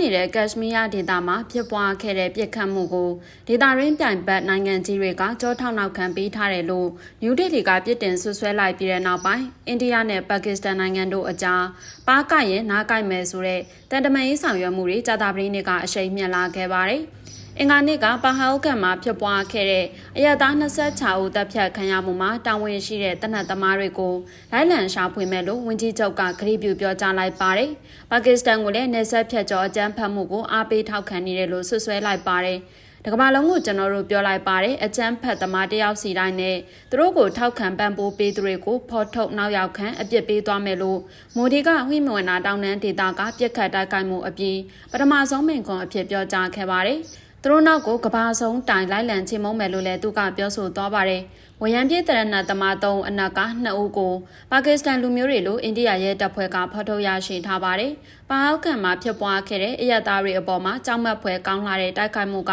နေတဲ့ကက်ရှမီးယားဒေသမှာဖြစ်ပွားခဲ့တဲ့ပြစ်ခတ်မှုကိုဒေသရင်းပြိုင်ဘက်နိုင်ငံကြီးတွေကကြောထောက်နောက်ခံပေးထားတယ်လို့နယူးဒေလီကပြစ်တင်ဆွဆွဲလိုက်ပြီးတဲ့နောက်ပိုင်းအိန္ဒိယနဲ့ပါကစ္စတန်နိုင်ငံတို့အကြားပါကရင်နားကိုက်မယ်ဆိုတဲ့တန်တမန်ရေးဆောင်ရွက်မှုတွေကြာတာပရင်းတွေကအရှိန်မြင့်လာခဲ့ပါတယ်။ အင်္ဂါနေ့ကပါဟောက်ကန်မှာဖြစ်ပွားခဲ့တဲ့အရသား26ဦးတပ်ဖြတ်ခံရမှုမှာတာဝန်ရှိတဲ့တနက်သမားတွေကိုလိုက်လံရှာဖွေမဲ့လို့ဝန်ကြီးချုပ်ကဂရုပြုပြောကြားလိုက်ပါတယ်။ပါကစ္စတန်ကလည်းနေဆက်ဖြတ်ကျော်အကြမ်းဖက်မှုကိုအားပေးထောက်ခံနေတယ်လို့ဆွဆွဲလိုက်ပါတယ်။တကမ္ဘာလုံးကိုကျွန်တော်တို့ပြောလိုက်ပါတယ်အချမ်းဖက်သမားတယောက်စီတိုင်းနဲ့သူတို့ကိုထောက်ခံပံ့ပိုးပေးသူတွေကိုဖော်ထုတ်နောက်ရောက်ခံအပြစ်ပေးသွားမယ်လို့မိုဒီကဝိမဝနာတောင်းတန်းဒေတာကပြက်ခတ်တိုက်ခိုက်မှုအပြီးပထမဆုံးမိန့်ခွန်းအဖြစ်ပြောကြားခဲ့ပါတယ်။ သူတို့နောက်ကိုကဘာဆုံးတိုင်လိုက်လံချေမုံမယ်လို့လည်းသူကပြောဆိုသွားပါတယ်။ ဝရံပြည့်တရဏသမားသုံးအနက်ကနှစ်ဦးကိုပါကစ္စတန်လူမျိုးတွေလိုအိန္ဒိယရဲ့တပ်ဖွဲ့ကဖော်ထုတ်ရရှိထားပါတယ်။ပါဟောက်ကန်မှာဖြစ်ပွားခဲ့တဲ့အရသားတွေအပေါ်မှာကြောက်မက်ဖွယ်ကောင်းလာတဲ့တိုက်ခိုက်မှုက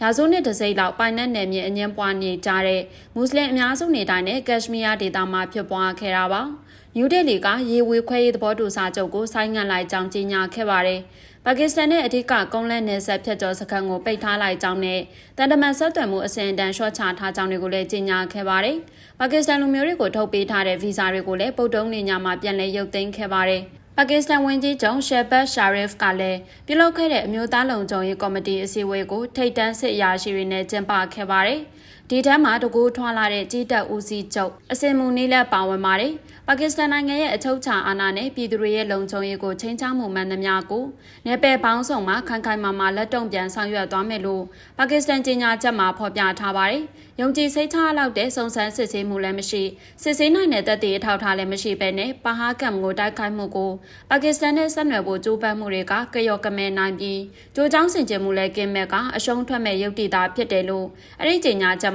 ရာဇဝနှစ်တစ်စိမ့်လောက်ပိုင်နဲ့နယ်မြေအငင်းပွားနေကြတဲ့မွတ်စလင်အများစုနေတိုင်းနဲ့ကက်ရှမီးယားဒေသမှာဖြစ်ပွားခဲ့တာပါ။နယူးဒေလီကရေဝေခွဲရေးသဘောတူစာချုပ်ကိုဆိုင်းငံ့လိုက်ကြောင်းကြေညာခဲ့ပါတယ်။ပါကစ္စတန်နဲ့အဓိကကုန်းလန်းနယ်စပ်ဖြတ်ကျော်စခန်းကိုပိတ်ထားလိုက်ကြောင်းနဲ့တန်တမန်ဆက်သွယ်မှုအစဉ်အတန်းရှော့ချထားကြောင်းတွေကိုလည်းကြေညာခဲ့ပါတယ်။ပါကစ္စတန်လူမျိုးတွေကိုထုတ်ပေးထားတဲ့ဗီဇာတွေကိုလည်းပုတ်တုံးနေညမှာပြန်လည်ရုပ်သိမ်းခဲ့ပါတယ်။ပါကစ္စတန်ဝန်ကြီးချုပ်ရှယ်ဘတ်ရှာရစ်ကလည်းပြုလုပ်ခဲ့တဲ့အမျိုးသားလုံခြုံရေးကော်မတီအစည်းအဝေးကိုထိပ်တန်းစစ်အရာရှိတွေနဲ့ကျင်းပခဲ့ပါတယ်။ ဒီထက်မှတကူထွာလာတဲ့ကြီးတပ်ဦးစီးချုပ်အစင်မူနေလက်ပါဝင်ပါတယ်။ပါကစ္စတန်နိုင်ငံရဲ့အချုပ်ချာအာဏာနဲ့ပြည်သူတွေရဲ့လုံခြုံရေးကိုချိန်ချမှုမှန်သမျှကိုနယ်ပယ်ပေါင်းစုံမှာခိုင်ခိုင်မာမာလက်တုံ့ပြန်ဆောင်ရွက်သွားမယ်လို့ပါကစ္စတန်ကြေညာချက်မှာဖော်ပြထားပါတယ်။ယုံကြည်စိတ်ချလောက်တဲ့စုံစမ်းစစ်ဆေးမှုလည်းမရှိစစ်ဆေးနိုင်တဲ့တပ်တွေအထောက်ထားလည်းမရှိဘဲနဲ့ပါဟာကမ်ကိုတိုက်ခိုက်မှုကိုပါကစ္စတန်နဲ့ဆက်နွယ်ဖို့ကြိုးပမ်းမှုတွေကကရော့ကမဲနိုင်ပြီးကြိုးချောင်းဆင်ခြင်မှုလည်းကင်းမဲ့ကအရှုံးထွက်မဲ့ရုပ်တည်တာဖြစ်တယ်လို့အဲ့ဒီကြေညာချက်